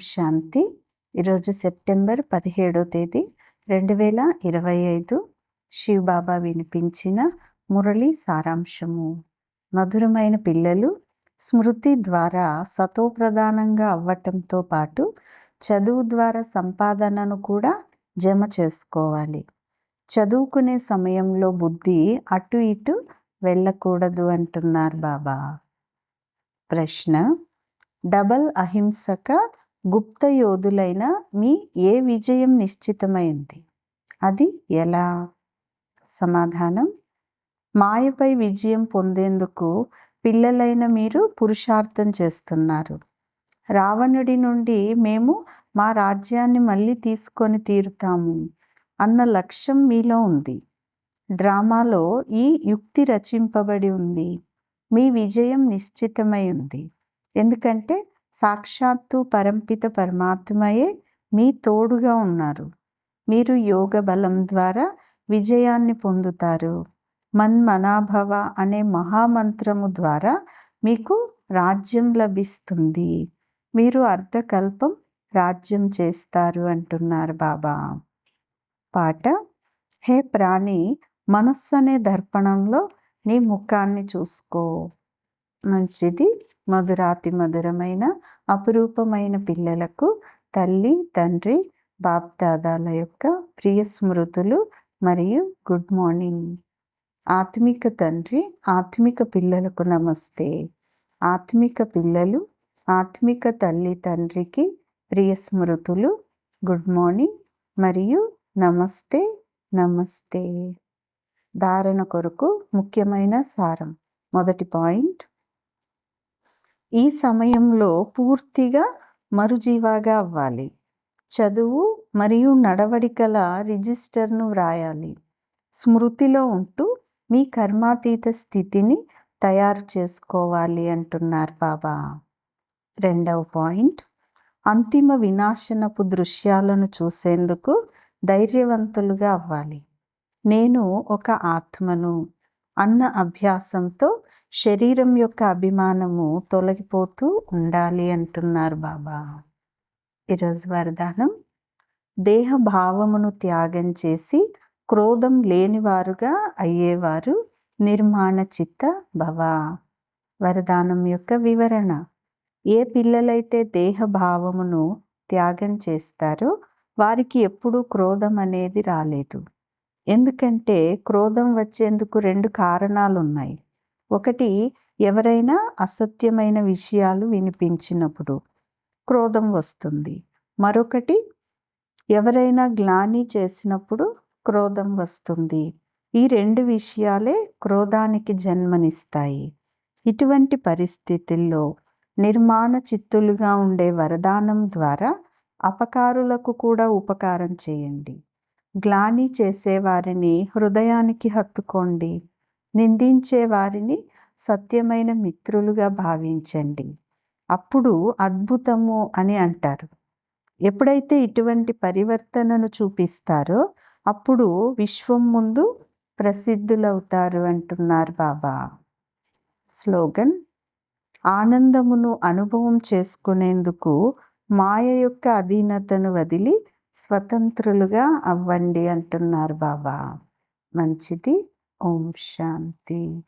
శాంతి. ఈరోజు సెప్టెంబర్ పదిహేడో తేదీ రెండు వేల ఇరవై ఐదు శివబాబా వినిపించిన మురళి సారాంశము. మధురమైన పిల్లలు స్మృతి ద్వారా సతోప్రధానంగా అవ్వటంతో పాటు చదువు ద్వారా సంపాదనను కూడా జమ చేసుకోవాలి. చదువుకునే సమయంలో బుద్ధి అటు ఇటు వెళ్ళకూడదు అంటున్నారు బాబా. ప్రశ్న డబల్ అహింసక గుప్త యోధులైన మీ ఏ విజయం నిశ్చితమైంది? అది ఎలా? సమాధానం మాయపై విజయం పొందేందుకు పిల్లలైన మీరు పురుషార్థం చేస్తున్నారు. రావణుడి నుండి మేము మా రాజ్యాన్ని మళ్ళీ తీసుకొని తీరుతాము అన్న లక్ష్యం మీలో ఉంది. డ్రామాలో ఈ యుక్తి రచింపబడి ఉంది. మీ విజయం నిశ్చితమై ఉంది. ఎందుకంటే సాక్షాత్తు పరంపిత పరమాత్మయే మీ తోడుగా ఉన్నారు. మీరు యోగ బలం ద్వారా విజయాన్ని పొందుతారు. మన్మనాభవ అనే మహామంత్రము ద్వారా మీకు రాజ్యం లభిస్తుంది. మీరు అర్ధకల్పం రాజ్యం చేస్తారు అంటున్నారు బాబా. పాట హే ప్రాణి మనస్సు అనే దర్పణంలో నీ ముఖాన్ని చూసుకో. మంచిది. మధురాతి మధురమైన అపురూపమైన పిల్లలకు తల్లి తండ్రి బాప్దాదాల యొక్క ప్రియ స్మృతులు మరియు గుడ్ మార్నింగ్. ఆత్మిక తండ్రి ఆత్మిక పిల్లలకు నమస్తే. ఆత్మిక పిల్లలు ఆత్మిక తల్లి తండ్రికి ప్రియ స్మృతులు గుడ్ మార్నింగ్ మరియు నమస్తే నమస్తే. ధారణ కొరకు ముఖ్యమైన సారం. మొదటి పాయింట్ ఈ సమయంలో పూర్తిగా మరుజీవాగా అవ్వాలి. చదువు మరియు నడవడికల రిజిస్టర్ను వ్రాయాలి. స్మృతిలో ఉంటూ మీ కర్మాతీత స్థితిని తయారు చేసుకోవాలి అంటున్నారు బాబా. రెండవ పాయింట్. అంతిమ వినాశనపు దృశ్యాలను చూసేందుకు ధైర్యవంతులుగా అవ్వాలి. నేను ఒక ఆత్మను అన్న అభ్యాసంతో శరీరం యొక్క అభిమానము తొలగిపోతూ ఉండాలి అంటున్నారు బాబా. ఈరోజు వరదానం. దేహ భావమును త్యాగం చేసి క్రోధం లేనివారుగా అయ్యేవారు నిర్మాణ చిత్త భవ. వరదానం యొక్క వివరణ. ఏ పిల్లలైతే దేహ భావమును త్యాగం చేస్తారో వారికి ఎప్పుడూ క్రోధం అనేది రాలేదు. ఎందుకంటే క్రోధం వచ్చేందుకు రెండు కారణాలు ఉన్నాయి ఒకటి ఎవరైనా అసత్యమైన విషయాలు వినిపించినప్పుడు క్రోధం వస్తుంది. మరొకటి ఎవరైనా గ్లాని చేసినప్పుడు క్రోధం వస్తుంది. ఈ రెండు విషయాలే క్రోధానికి జన్మనిస్తాయి. ఇటువంటి పరిస్థితుల్లో నిర్మాణ చిత్తులుగా ఉండే వరదానం ద్వారా అపకారులకు కూడా ఉపకారం చేయండి. గ్లాని చేసేవారిని హృదయానికి హత్తుకోండి. నిందించే వారిని సత్యమైన మిత్రులుగా భావించండి. అప్పుడు అద్భుతము అని అంటారు. ఎప్పుడైతే ఇటువంటి పరివర్తనను చూపిస్తారో అప్పుడు విశ్వం ముందు ప్రసిద్ధులవుతారు అంటున్నారు బాబా. స్లోగన్ ఆనందమును అనుభవం చేసుకునేందుకు మాయ యొక్క అధీనతను వదిలి స్వతంత్రులుగా అవ్వండి అంటున్నారు బాబా. మంచిది. ఓం శాంతి.